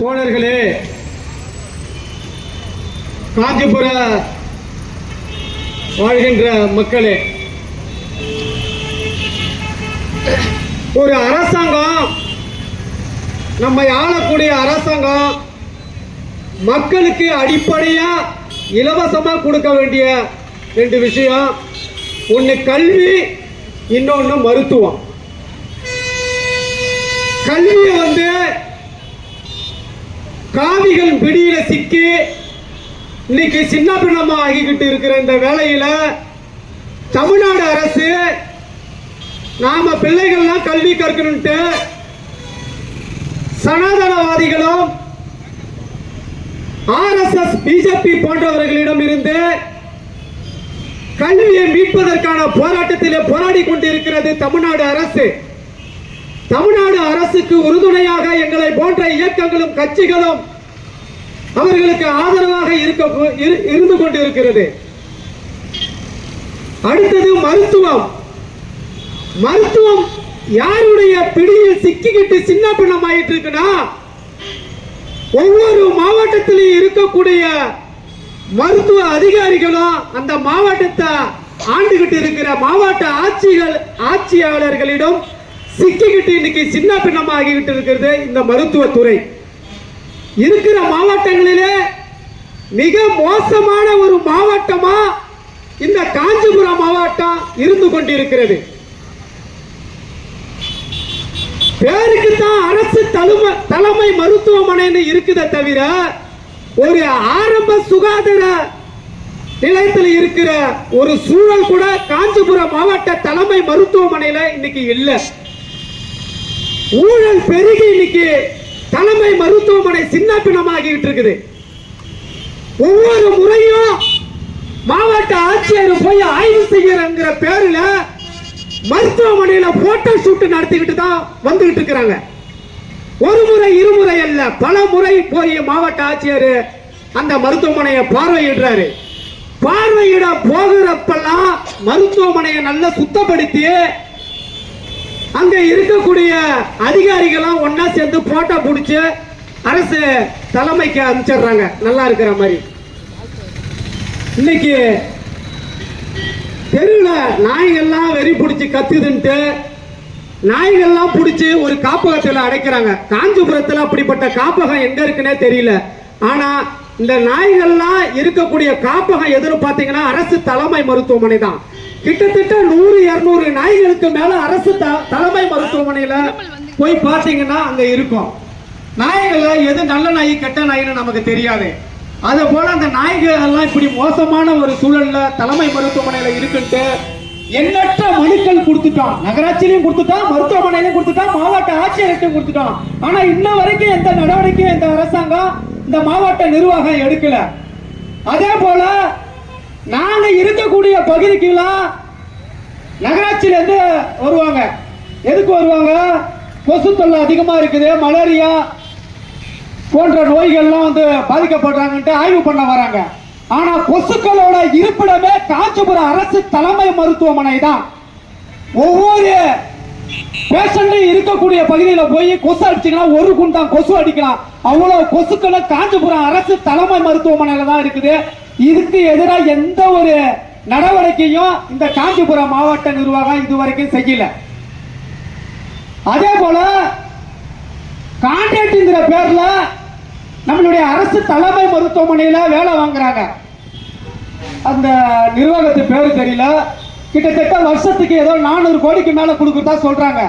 தோழர்களே காஞ்சிபுர வாழ்கின்ற மக்களே ஒரு அரசாங்கம் நம்மை ஆளக்கூடிய அரசாங்கம் மக்களுக்கு அடிப்படையா இலவசமா கொடுக்க வேண்டிய ரெண்டு விஷயம். ஒன்று கல்வி இன்னொன்று மருத்துவம். கல்வியை வந்து காவிகள் பிடியில சிக்கி இன்னைக்கு சின்ன பின்னமா ஆகிக்கிட்டு இருக்கிற இந்த வேலையில தமிழ்நாடு அரசு நாம பிள்ளைகள்லாம் கல்வி கற்கணும்ட்டு சனாதனவாதிகளும் ஆர்எஸ்எஸ் பிஜேபி போன்றவர்களிடம் இருந்து கல்வியை மீட்பதற்கான போராட்டத்திலே போராடி கொண்டிருக்கிறது தமிழ்நாடு அரசு. தமிழ்நாடு அரசுக்கு உறுதுணையாக எங்களை போன்ற இயக்கங்களும் கட்சிகளும் அவர்களுக்கு ஆதரவாக இருக்க இரு- இருந்து கொண்டிருக்கிறது. அடுத்தது மருத்துவம். மருத்துவம் யாருடைய பிடியில் சிக்கிக்கிட்டு சின்ன பின்னமாயிட்டு இருக்குன்னா ஒவ்வொரு மாவட்டத்திலையும் இருக்கக்கூடிய மருத்துவ அதிகாரிகளும் அந்த மாவட்டத்தை ஆண்டுகிட்டு இருக்கிற மாவட்ட ஆட்சிகள் ஆட்சியாளர்களிடம் சிக்கிக்கிட்டு இன்னைக்கு சின்ன பின்னமாகிக்கிட்டு இருக்கிறது இந்த மருத்துவத்துறை. இருக்கிற மாவட்டங்களிலே மிக மோசமான ஒரு மாவட்டமா இந்த காஞ்சிபுரம் மாவட்டம் இருந்து கொண்டிருக்கிறது. பேருக்கு தான் அரசு தலைமை தலைமை மருத்துவமனைன்னு இருக்குதே தவிர ஒரு ஆரம்ப சுகாதார நிலையத்தில் இருக்கிற ஒரு சூழல் கூட காஞ்சிபுரம் மாவட்ட தலைமை மருத்துவமனையில இன்னைக்கு இல்லை. ஊழல் பெருகி இன்னைக்கு தலைமை மருத்துவமனை சின்ன பின்னமாகிட்டு இருக்குது. ஒவ்வொரு முறையும் மாவட்ட ஆட்சியர் போய் ஆய்வு செய்யறங்கிற பேர்ல மருத்துவமனையில போட்டோ ஷூட் நடத்திக்கிட்டு தான் வந்துகிட்டு இருக்கிறாங்க. ஒரு முறை இருமுறை அல்ல பல முறை போய் மாவட்ட ஆட்சியர் அந்த மருத்துவமனையை பார்வையிடுறாரு. பார்வையிட போகிறப்பெல்லாம் மருத்துவமனையை நல்லா சுத்தப்படுத்தி அங்க இருக்கக்கூடிய அதிகாரிகளும் ஒன்னா சேர்ந்து போட்டோ பிடிச்சி அரசு தலைமைக்கு அனுப்பிச்சிடுறாங்க. நல்லா இருக்கிற மாதிரி. இன்னைக்கு தெருவில் நாய்கள்லாம் வெறி பிடிச்சி கத்துதுன்ட்டு நாய்கள்லாம் பிடிச்சி ஒரு காப்பகத்தில் அடைக்கிறாங்க. காஞ்சிபுரத்தில் அப்படிப்பட்ட காப்பகம் எங்கே இருக்குன்னே தெரியல. ஆனால் இந்த நாய்கள்லாம் இருக்கக்கூடிய காப்பகம் எதுன்னு பார்த்தீங்கன்னா அரசு தலைமை மருத்துவமனை தான். கிட்டத்தட்ட நூறு இருநூறு நாய்களுக்கு மேல அரசு த- தலைமை மருத்துவமனையில போய் பார்த்தீங்கன்னா அங்க இருக்கும். நாய்கள்ல எது நல்ல நாய் கெட்ட நாயின்னு நமக்கு தெரியாது. அதே போல அந்த நாய்கள் எல்லாம் இப்படி மோசமான ஒரு சூழல்ல தலைமை மருத்துவமனையில இருக்குன்ட்டு எண்ணற்ற மனுக்கள் கொடுத்துட்டோம் நகராட்சியிலையும் கொடுத்துட்டோம் மருத்துவமனையிலையும் கொடுத்துட்டோம் மாவட்ட ஆட்சியர்கிட்டையும் கொடுத்துட்டோம் ஆனா இன்ன வரைக்கும் எந்த நடவடிக்கையும் இந்த அரசாங்கம் இந்த மாவட்ட நிர்வாகம் எடுக்கல. அதே போல நாங்க இருக்கக்கூடிய பகுதிக்கெல்லாம் நகராட்சியில இருந்து வருவாங்க. எதுக்கு வருவாங்க? கொசு தொல்லை அதிகமா இருக்குது மலேரியா போன்ற நோய்கள்லாம் வந்து பாதிக்கப்படுறாங்கன்ட்டு ஆய்வு பண்ண வராங்க. ஆனா கொசுக்களோட இருப்பிடமே காஞ்சிபுரம் அரசு தலைமை மருத்துவமனை தான். ஒவ்வொரு பேஷண்ட்டும் இருக்கக்கூடிய பகுதியில் போய் கொசு அடிச்சிங்கன்னா ஒரு குண்டான் கொசு அடிக்கலாம். அவ்வளோ கொசுக்களை காஞ்சிபுரம் அரசு தலைமை மருத்துவமனையில் தான் இருக்குது. இதுக்கு எதிராக எந்த ஒரு நடவடிக்கையும் இந்த காஞ்சிபுரம் மாவட்ட நிர்வாகம் இதுவரைக்கும் செய்யல. அதே போல கான்ட்ராக்ட்ங்கிற பேர்ல நம்மளுடைய அரசு தலைமை மருத்துவமனையில வேலை வாங்குறாங்க. அந்த நிர்வாகத்து பேரு தெரியல. கிட்டத்தட்ட வருஷத்துக்கு ஏதோ நானூறு கோடிக்கு மேல கொடுக்கறதா சொல்றாங்க.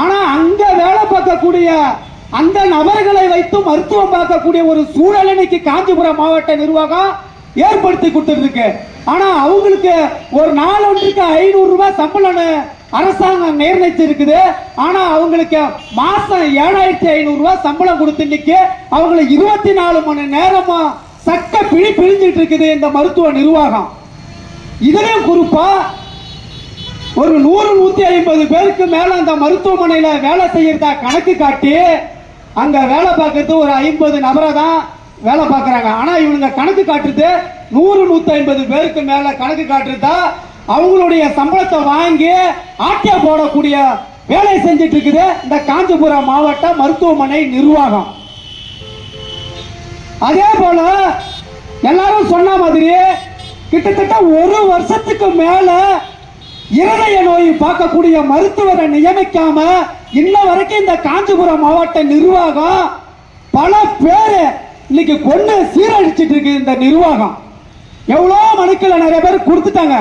ஆனா அங்க வேலை பார்க்கக்கூடிய அந்த நபர்களை வைத்து மருத்துவம் பார்க்கக்கூடிய ஒரு சூழல் இன்னைக்கு காஞ்சிபுரம் மாவட்ட நிர்வாகம் ஏற்படுத்தி கொடுத்துருக்கு ஆனா அவங்களுக்கு ஒரு நாள் ஒன்றுக்கு ஐநூறு ரூபாய் சம்பளம் அரசாங்கம் நிர்ணயிச்சிருக்குது. ஆனா அவங்களுக்கு மாசம் ஏழாயிரத்தி ஐநூறு ரூபாய் சம்பளம் கொடுத்து இன்னைக்கு அவங்களை இருபத்தி நாலு மணி நேரமா சக்க பிழி பிழிஞ்சிட்டு இருக்குது இந்த மருத்துவ நிர்வாகம். இதுலயும் குறிப்பா ஒரு நூறு நூத்தி ஐம்பது பேருக்கு மேல அந்த மருத்துவமனையில வேலை செய்யறதா கணக்கு காட்டி அங்க வேலை பார்க்கறது ஒரு ஐம்பது நபரை தான் வேலை பார்க்குறாங்க. ஆனால் இவங்க கணக்கு காட்டுறது நூறு நூற்றி ஐம்பது பேருக்கு மேலே கணக்கு காட்டுறதா அவங்களுடைய சம்பளத்தை வாங்கி ஆட்டியா போடக்கூடிய வேலை செஞ்சிட்டு இருக்குது இந்த காஞ்சிபுரம் மாவட்ட மருத்துவமனை நிர்வாகம். அதே போல எல்லாரும் சொன்ன மாதிரி கிட்டத்தட்ட ஒரு வருஷத்துக்கு மேல இருதய நோய் பார்க்கக்கூடிய மருத்துவரை நியமிக்காம இன்ன வரைக்கும் இந்த காஞ்சிபுரம் மாவட்ட நிர்வாகம் பல பேர் இன்னைக்கு கொண்டு சீரழிச்சிட்டு இருக்கு இந்த நிர்வாகம். எவ்வளோ மனுக்களை நிறைய பேர் கொடுத்துட்டாங்க.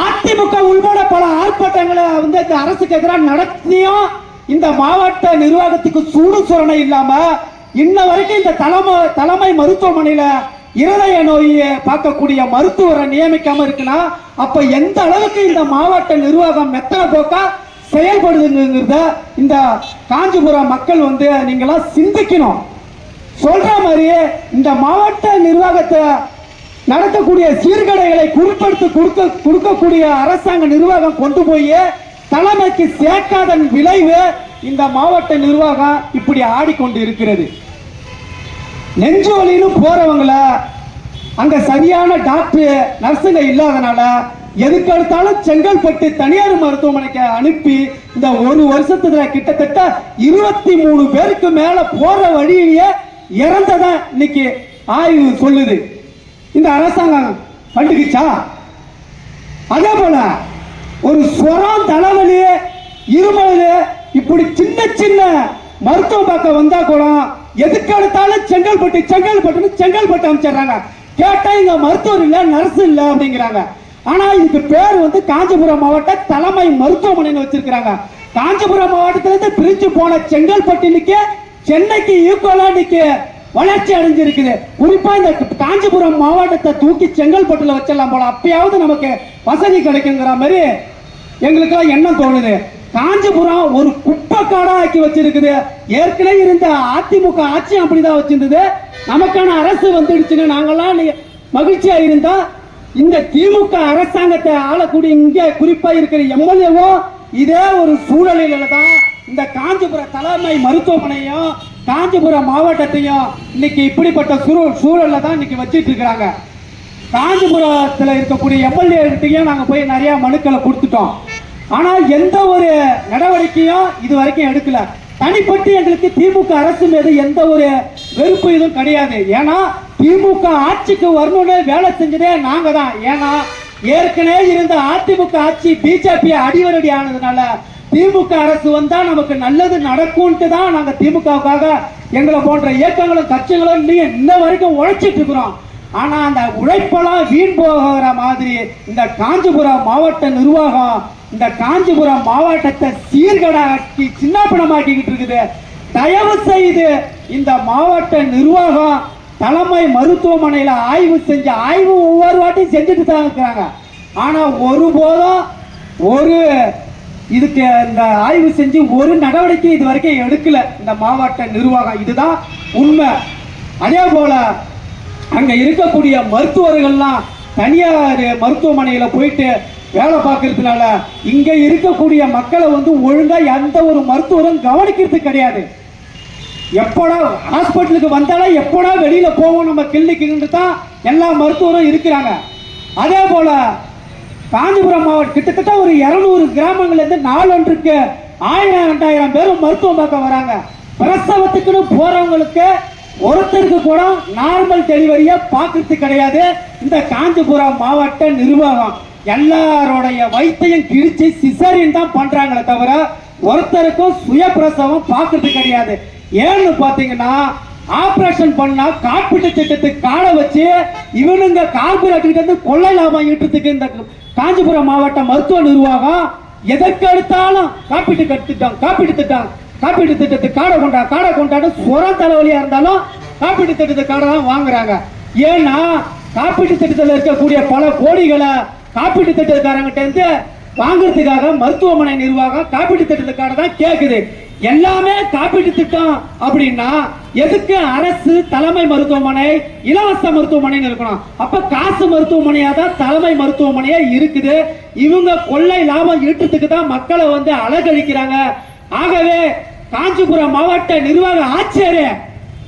அதிமுக உள்பட பல ஆர்ப்பாட்டங்களை வந்து இந்த அரசுக்கு எதிராக நடத்தியும் இந்த மாவட்ட நிர்வாகத்துக்கு சூடு சுரணை இல்லாம இன்ன வரைக்கும் இந்த தலைமை தலைமை மருத்துவமனையில இருதய நோயை பார்க்கக்கூடிய மருத்துவரை நியமிக்காம இருக்குன்னா அப்ப எந்த அளவுக்கு இந்த மாவட்ட நிர்வாகம் மெத்தன போக்கா செயல்படுதுங்கிறத இந்த காஞ்சிபுரம் மக்கள் வந்து நீங்களாம் சிந்திக்கணும். சொல்ற மாதிரியே இந்த மாவட்ட நிர்வாகத்தை நடத்தக்கூடிய சீர்கடைகளை குறிப்படுத்தி கொடுக்க கொடுக்கக்கூடிய அரசாங்க நிர்வாகம் கொண்டு போய் தலைமைக்கு சேர்க்காதன் விளைவு இந்த மாவட்ட நிர்வாகம் இப்படி ஆடிக்கொண்டு இருக்கிறது நெஞ்சு வலின்னு போறவங்கள அங்க சரியான டாக்டர் நர்ஸுங்க இல்லாதனால எதுக்கு எடுத்தாலும் செங்கல்பட்டு தனியார் மருத்துவமனைக்கு அனுப்பி இந்த ஒரு வருஷத்துல கிட்டத்தட்ட இருபத்தி மூணு பேருக்கு மேல போற வழியிலேயே இறந்ததா இன்னைக்கு ஆய்வு சொல்லுது. இந்த அரசாங்கம் கண்டுக்குச்சா? அதே போல ஒரு சொரம் தலைவலி இருமல் இப்படி சின்ன சின்ன மருத்துவ பார்க்க வந்தா கூட எதுக்கு எடுத்தாலும் செங்கல்பட்டு செங்கல்பட்டுன்னு செங்கல்பட்டு அமைச்சிடுறாங்க. கேட்டா இங்க மருத்துவர் இல்ல நர்ஸ் இல்ல அப்படிங்கிறாங்க. ஆனா இதுக்கு பேர் வந்து காஞ்சிபுரம் மாவட்ட தலைமை மருத்துவமனைன்னு வச்சிருக்கிறாங்க. காஞ்சிபுரம் மாவட்டத்திலிருந்து பிரிஞ்சு போன செங்கல்பட்டு சென்னைக்கு ஈக்குவலா இன்னைக்கு வளர்ச்சி அடைஞ்சிருக்குது. குறிப்பா இந்த காஞ்சிபுரம் மாவட்டத்தை தூக்கி செங்கல்பட்டுல வச்சிடலாம் போல. அப்பயாவது நமக்கு வசதி கிடைக்குங்கிற மாதிரி எங்களுக்கெல்லாம் எண்ணம் தோணுது. காஞ்சிபுரம் ஒரு குப்பை காடா ஆக்கி வச்சிருக்குது. ஏற்கனவே இருந்த அதிமுக ஆட்சி அப்படிதான் வச்சிருந்தது. நமக்கான அரசு வந்துடுச்சுன்னு நாங்கெல்லாம் மகிழ்ச்சியா இருந்தா இந்த திமுக அரசாங்கத்தை ஆளக்கூடிய இங்க குறிப்பா இருக்கிற எம்எல்ஏவும் இதே ஒரு சூழ்நிலையில தான் இந்த காஞ்சிபுரம் தலைமை மருத்துவமனையும் காஞ்சிபுரம் மாவட்டத்தையும் இன்னைக்கு இப்படிப்பட்ட சூழல் சூழலில் தான் இன்னைக்கு வச்சுட்டு இருக்கிறாங்க காஞ்சிபுரத்தில் இருக்கக்கூடிய எம்எல்ஏ கிட்டையும் நாங்கள் போய் நிறையா மனுக்களை கொடுத்துட்டோம். ஆனால் எந்த ஒரு நடவடிக்கையும் இது வரைக்கும் எடுக்கல. தனிப்பட்டு எங்களுக்கு திமுக அரசு மீது எந்த ஒரு வெறுப்பு இதுவும் கிடையாது. ஏன்னா திமுக ஆட்சிக்கு வரணும்னு வேலை செஞ்சதே நாங்கள் தான். ஏன்னா ஏற்கனவே இருந்த அதிமுக ஆட்சி பிஜேபி அடிவரடி ஆனதுனால திமுக அரசு வந்தா நமக்கு நல்லது நடக்கும்ட்டு தான் நாங்க திமுகவுக்காக எங்களை போன்ற இயக்கங்களும் கட்சிகளும் நீங்க இன்ன வரைக்கும் உழைச்சிட்டு இருக்கிறோம். ஆனா அந்த உழைப்பெல்லாம் வீண் போகிற மாதிரி இந்த காஞ்சிபுரம் மாவட்ட நிர்வாகம் இந்த காஞ்சிபுரம் மாவட்டத்தை சீர்கடாக்கி சின்னப்பணமாக்கிக்கிட்டு இருக்குது. தயவு செய்து இந்த மாவட்ட நிர்வாகம் தலைமை மருத்துவமனையில் ஆய்வு செஞ்ச ஆய்வு ஒவ்வொரு வாட்டியும் செஞ்சுட்டு தான் இருக்கிறாங்க. ஆனா ஒருபோதும் ஒரு இதுக்கு இந்த ஆய்வு செஞ்சு ஒரு நடவடிக்கை இது வரைக்கும் எடுக்கல. இந்த மாவட்ட நிர்வாகம். இதுதான் உண்மை. அதே போல அங்க இருக்கக்கூடிய மருத்துவர்கள்லாம் தனியார் மருத்துவமனையில போயிட்டு வேலை பார்க்கறதுனால இங்க இருக்கக்கூடிய மக்களை வந்து ஒழுங்கா எந்த ஒரு மருத்துவரும் கவனிக்கிறது கிடையாது. எப்படா ஹாஸ்பிட்டலுக்கு வந்தாலே எப்படா வெளியில போவோம் நம்ம கிளினிக்கு தான் எல்லா மருத்துவரும் இருக்கிறாங்க. அதே போல காஞ்சிபுரம் மாவட்டம் கிட்டத்தட்ட ஒரு இருநூறு கிராமங்கள்ல இருந்து நாளொன்றுக்கு ஆயிரம் ரெண்டாயிரம் பேரும் மருத்துவம் பார்க்க வராங்க. பிரசவத்துக்குன்னு போறவங்களுக்கு ஒருத்தருக்கு கூட நார்மல் டெலிவரியை பார்க்கறது கிடையாது. இந்த காஞ்சிபுரம் மாவட்ட நிர்வாகம் எல்லாரோடைய வயிற்றையும் கிழிச்சு சிசரின் தான் பண்றாங்களே தவிர ஒருத்தருக்கும் சுய பிரசவம் பார்க்கறது கிடையாது. ஏன்னு பாத்தீங்கன்னா ஆபரேஷன் பண்ணா காப்பீட்டு திட்டத்துக்கு காலை வச்சு இவனுங்க கார்பரேட் இருந்து கொள்ளை லாபம் ஈட்டுறதுக்கு இந்த காஞ்சிபுரம் மாவட்ட மருத்துவ நிர்வாகம் எதற்கு எடுத்தாலும் காப்பீட்டு கட்டிட்டோம் காப்பீட்டு திட்டம் காப்பீட்டு திட்டத்துக்கு காடை கொண்டா காடை கொண்டாடு சுரம் தலைவலியா இருந்தாலும் காப்பீட்டு திட்டத்துக்கு காடை தான் வாங்குறாங்க. ஏன்னா காப்பீட்டு திட்டத்தில் இருக்கக்கூடிய பல கோடிகளை காப்பீட்டு திட்டத்துக்காரங்கிட்ட இருந்து வாங்குறதுக்காக மருத்துவமனை நிர்வாகம் காப்பீட்டு திட்டத்துக்காக தான் கேட்குது எல்லாமே காப்பீட்டு திட்டம் அப்படின்னா எதுக்கு அரசு தலைமை மருத்துவமனை இலவச மருத்துவமனைன்னு இருக்கணும்? அப்ப காசு மருத்துவமனையா தான் தலைமை மருத்துவமனையே இருக்குது. இவங்க கொள்ளை லாபம் ஈட்டுறதுக்கு தான் மக்களை வந்து அலகழிக்கிறாங்க. ஆகவே காஞ்சிபுரம் மாவட்ட நிர்வாக ஆட்சியர்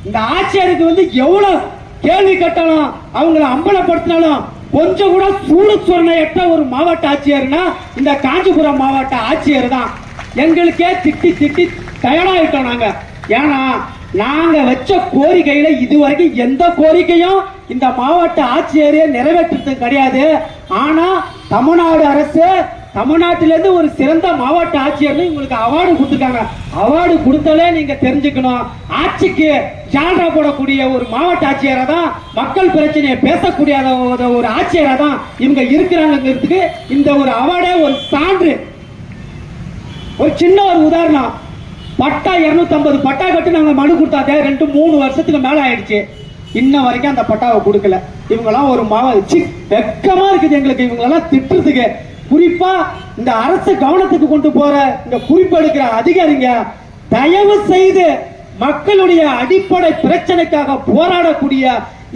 இந்த ஆட்சியருக்கு வந்து எவ்வளவு கேள்வி கட்டணும் அவங்கள அம்பலப்படுத்தினாலும் கொஞ்சம் கூட சூடு சொன்னையற்ற ஒரு மாவட்ட ஆட்சியர்னா இந்த காஞ்சிபுரம் மாவட்ட ஆட்சியர் தான். எங்களுக்கே திட்டி திட்டி தயாராகிட்டோம் நாங்க. ஏன்னா நாங்க வச்ச கோரிக்கையில இதுவரைக்கும் எந்த கோரிக்கையும் இந்த மாவட்ட ஆட்சியரே நிறைவேற்றுறது கிடையாது. ஆனா தமிழ்நாடு அரசு தமிழ்நாட்டிலேருந்து ஒரு சிறந்த மாவட்ட ஆட்சியர்னு உங்களுக்கு அவார்டு கொடுத்துருக்காங்க. அவார்டு கொடுத்தாலே நீங்க தெரிஞ்சுக்கணும். ஆட்சிக்கு ஜால்ரா போடக்கூடிய ஒரு மாவட்ட ஆட்சியரை தான் மக்கள் பிரச்சனையை பேசக்கூடிய ஒரு- ஒரு ஆட்சியரை தான் இவங்க இருக்கிறாங்கிறதுக்கு இந்த ஒரு அவார்டே ஒரு சான்று. ஒரு சின்ன ஒரு உதாரணம். பட்டா 250 பட்டா கட்டு நாங்கள் மனு கொடுத்தாதே ரெண்டு மூணு வருஷத்துக்கு மேலே ஆயிடுச்சு. இன்ன வரைக்கும் அந்த பட்டாவை கொடுக்கல. இவங்கெல்லாம் ஒரு மாவ சி வெக்கமா இருக்குது எங்களுக்கு. இவங்களெல்லாம் திட்டுறதுக்கு. குறிப்பா இந்த அரசு கவனத்துக்கு கொண்டு போற இந்த குறிப்பு எடுக்கிற அதிகாரிங்க தயவு செய்து மக்களுடைய அடிப்படை பிரச்சனைக்காக போராடக்கூடிய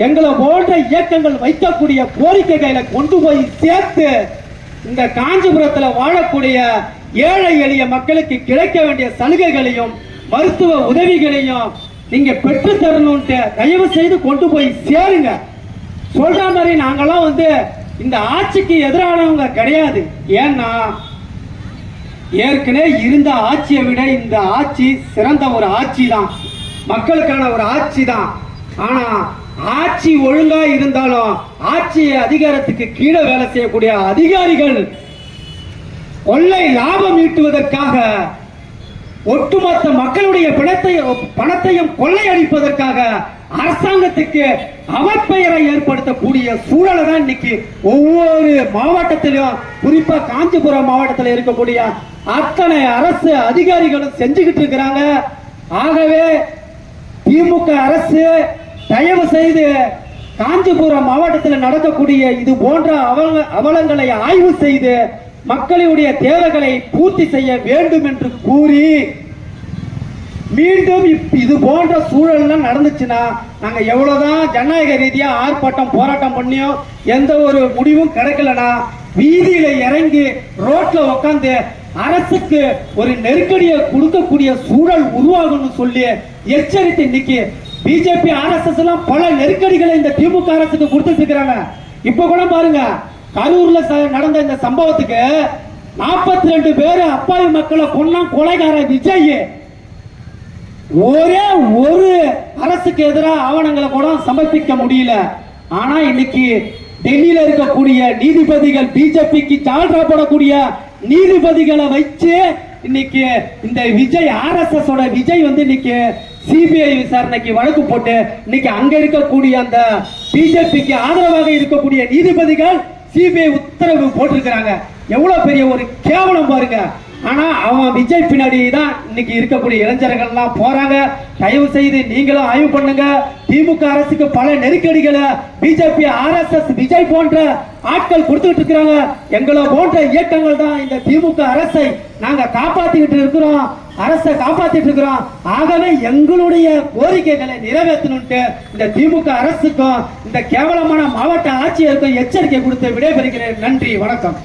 எங்களை போன்ற இயக்கங்கள் வைக்கக்கூடிய கோரிக்கைகளை கொண்டு போய் சேர்த்து இந்த காஞ்சிபுரத்தில் வாழக்கூடிய ஏழை எளிய மக்களுக்கு கிடைக்க வேண்டிய சலுகைகளையும் மருத்துவ உதவிகளையும் நீங்க பெற்று தரணும்ட்டு தயவு செய்து கொண்டு போய் சேருங்க. சொல்ற மாதிரி நாங்கெல்லாம் வந்து இந்த ஆட்சிக்கு எதிரானவங்க கிடையாது. ஏன்னா ஏற்கனவே இருந்த ஆட்சியை விட இந்த ஆட்சி சிறந்த ஒரு ஆட்சி தான் மக்களுக்கான ஒரு ஆட்சி தான் ஆனா ஆட்சி ஒழுங்கா இருந்தாலும் ஆட்சி அதிகாரத்துக்கு கீழே வேலை செய்யக்கூடிய அதிகாரிகள் கொள்ளை லாபம் ஈட்டுவதற்காக ஒட்டுமொத்த மக்களுடைய பணத்தையும் பணத்தையும் கொள்ளையடிப்பதற்காக அரசாங்கத்துக்கு அவப்பெயரை ஏற்படுத்தக்கூடிய சூழலை தான் இன்னைக்கு ஒவ்வொரு மாவட்டத்திலும் குறிப்பா காஞ்சிபுரம் மாவட்டத்தில் இருக்கக்கூடிய அத்தனை அரசு அதிகாரிகளும் செஞ்சுக்கிட்டு இருக்கிறாங்க. ஆகவே திமுக அரசு தயவு செய்து காஞ்சிபுரம் மாவட்டத்தில் நடக்கக்கூடிய இது போன்ற அவல அவலங்களை ஆய்வு செய்து மக்களுடைய தேவைகளை பூர்த்தி செய்ய வேண்டும் என்று கூறி மீண்டும் இப்- இது போன்ற சூழல்லாம் நடந்துச்சுன்னா நாங்க எவ்வளவுதான் ஜனநாயக ரீதியா ஆர்ப்பாட்டம் போராட்டம் பண்ணியும் எந்த ஒரு முடிவும் கிடைக்கலனா வீதியில இறங்கி ரோட்ல உட்காந்து அரசுக்கு ஒரு நெருக்கடியை கொடுக்கக்கூடிய சூழல் உருவாகும்னு சொல்லி எச்சரித்து இன்னைக்கு பிஜேபி ஆர்எஸ்எஸ் எல்லாம் பல நெருக்கடிகளை இந்த திமுக அரசுக்கு கொடுத்துட்டு இருக்கிறாங்க. இப்ப கூட பாருங்க கரூர்ல ச- நடந்த இந்த சம்பவத்துக்கு நாற்பத்தி ரெண்டு பேர் அப்பாவி மக்களை கொன்னா கொலைகார விஜய் ஒரே ஒரு அரசுக்கு எதிராக ஆவணங்களை கூட சமர்ப்பிக்க முடியல. ஆனா இன்னைக்கு டெல்லியில இருக்கக்கூடிய நீதிபதிகள் பிஜேபிக்கு சால்ரா போடக்கூடிய நீதிபதிகளை வச்சு இன்னைக்கு இந்த விஜய் ஆர்எஸ்எஸ் ஓட விஜய் வந்து இன்னைக்கு சிபிஐ விசாரணைக்கு வழக்கு போட்டு இன்னைக்கு அங்க இருக்கக்கூடிய அந்த பிஜேபிக்கு ஆதரவாக இருக்கக்கூடிய நீதிபதிகள் சிபிஐ உத்தரவு போட்டிருக்கிறாங்க. எவ்வளோ பெரிய ஒரு கேவலம் பாருங்க. ஆனா அவன் விஜய் பின்னாடி தான் இன்னைக்கு இருக்கக்கூடிய இளைஞர்கள்லாம் போறாங்க. தயவு செய்து நீங்களும் ஆய்வு பண்ணுங்க. திமுக அரசுக்கு பல நெருக்கடிகளை பிஜேபி ஆர்எஸ்எஸ் விஜய் போன்ற ஆட்கள் கொடுத்துட்டு இருக்கிறாங்க. எங்களை போன்ற இயக்கங்கள் தான் இந்த திமுக அரசை நாங்க காப்பாத்திக்கிட்டு இருக்கிறோம். அரசை காப்பாத்திட்டு இருக்கிறோம். ஆகவே எங்களுடைய கோரிக்கைகளை நிறைவேற்றணும்ட்டு இந்த திமுக அரசுக்கும் இந்த கேவலமான மாவட்ட ஆட்சியருக்கும் எச்சரிக்கை கொடுத்து விடைபெறுகிறேன். நன்றி வணக்கம்.